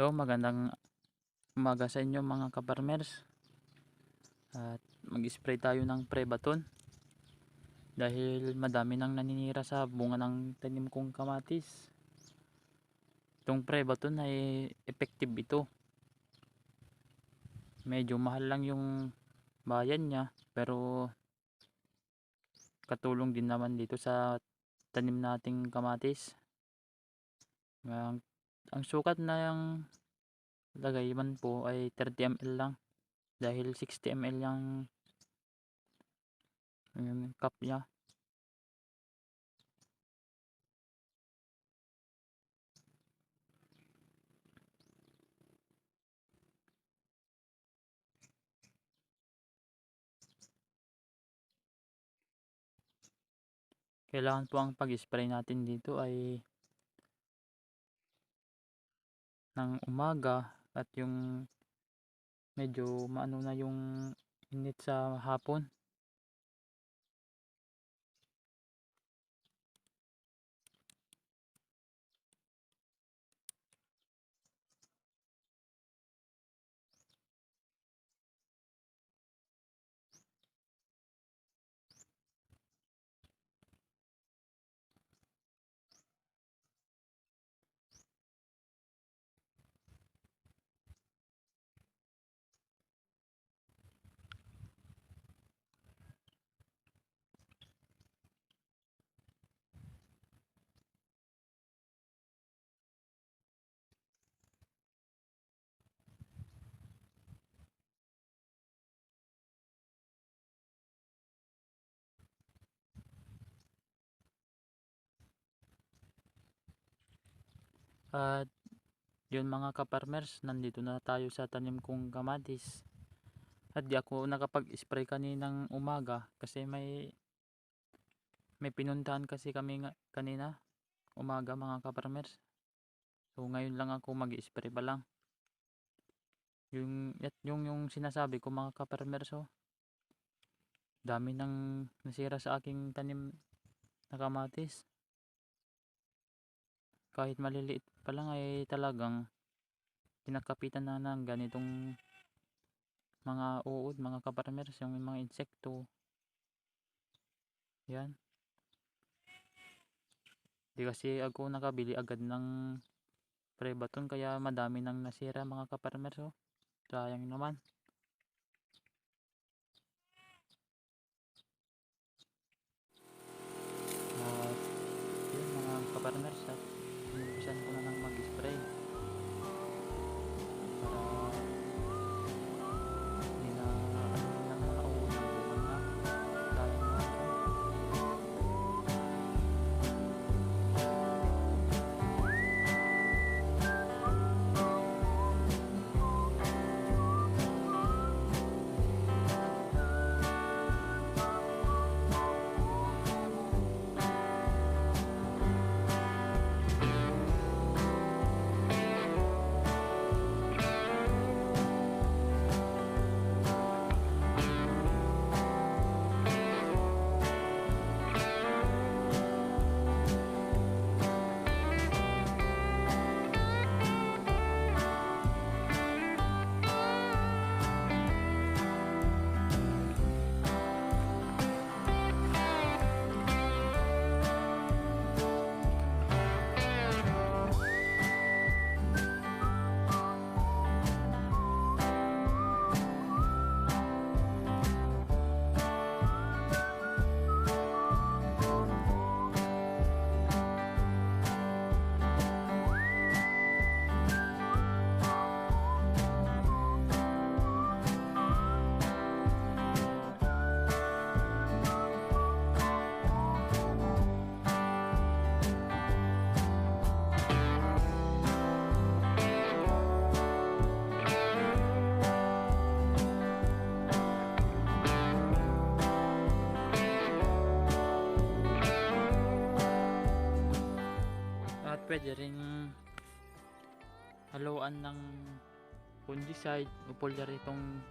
Hello, magandang umaga sa inyo mga kaparmers. At mag-spray tayo ng Prebaton. Dahil madami nang naninira sa bunga ng tanim kong kamatis. Itong Prebaton ay effective ito. Medyo mahal lang yung bayan niya pero katulong din naman dito sa tanim nating kamatis. Ang sukat yung lagay man po ay 30 ml lang. Dahil 60 ml yung, yung cup niya. Kailangan po ang pag-spray natin dito ay ng umaga at yung medyo maano na yung init sa hapon At yun mga kaparmers, nandito na tayo sa tanim kong kamatis. At di ako nakapag-spray kaninang umaga kasi may may pinuntahan kasi kami kanina umaga mga kaparmers. So ngayon lang ako mag-spray pa lang. Yung, yung, yung sinasabi ko mga kaparmers oh, dami nang nasira sa aking tanim na kamatis kahit maliliit pa lang ay talagang kinakapitan na ng ganitong mga uod, mga kaparmers, yung mga insekto. Yan. Di kasi ako nakabili agad ng prebaton kaya madami nang nasira mga kaparmers. Oh. Sayang naman. Pwede rin haluan ng fungicide. O foliar itong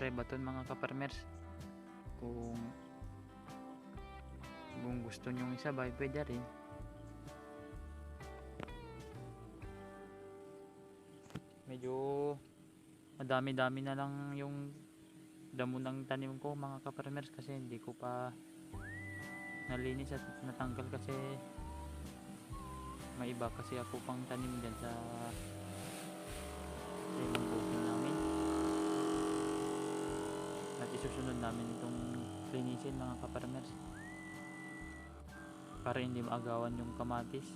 prebaton mga kaparmers kung kung gusto nyong isabay pwede rin. Medyo madami-dami na lang yung damo ng tanim ko mga kaparmers kasi hindi ko pa nalinis at natanggal kasi may iba kasi ako pang tanim dyan sa sa ibang bukid namin. At isusunod namin itong linisin mga kaparmers. Para hindi maagawan yung kamatis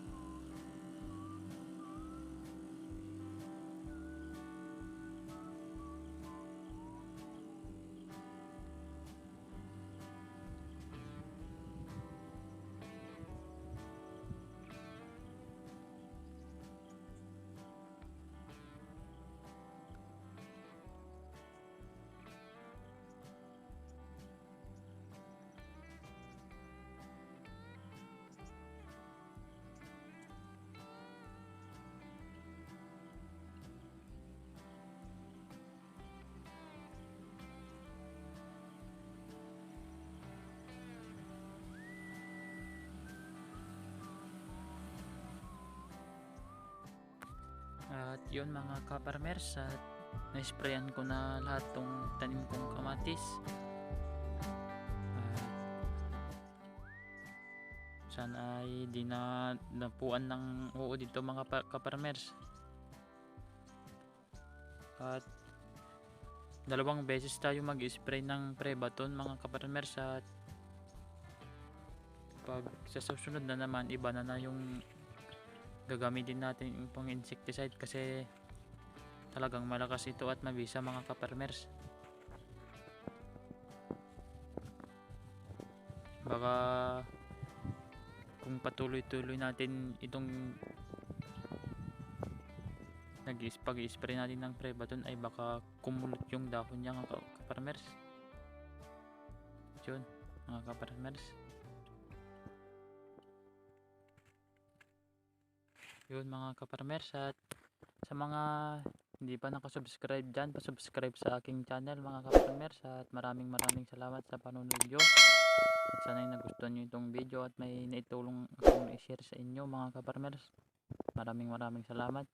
yun mga kaparmers at na-sprayan ko na lahat tong tanim kong kamatis. At sana ay di na napuan ng oo dito mga pa- kaparmers. At dalawang beses tayo mag-spray ng Prebaton mga kaparmers at pag sa susunod na naman iba na na yung gagamitin natin yung pang insecticide kasi talagang malakas ito at mabisa mga kaparmers baka kung patuloy-tuloy natin itong nag pag spray natin ng Prebaton ay baka kumulot yung dahon niya mga ka- kaparmers yun mga kaparmers yun mga kaparmers at sa mga hindi pa nakasubscribe dyan pasubscribe sa aking channel mga kaparmers at maraming maraming salamat sa panonood nyo. At sana'y nagustuhan nyo itong video at may naitulong akong i-share sa inyo mga kaparmers. Maraming maraming salamat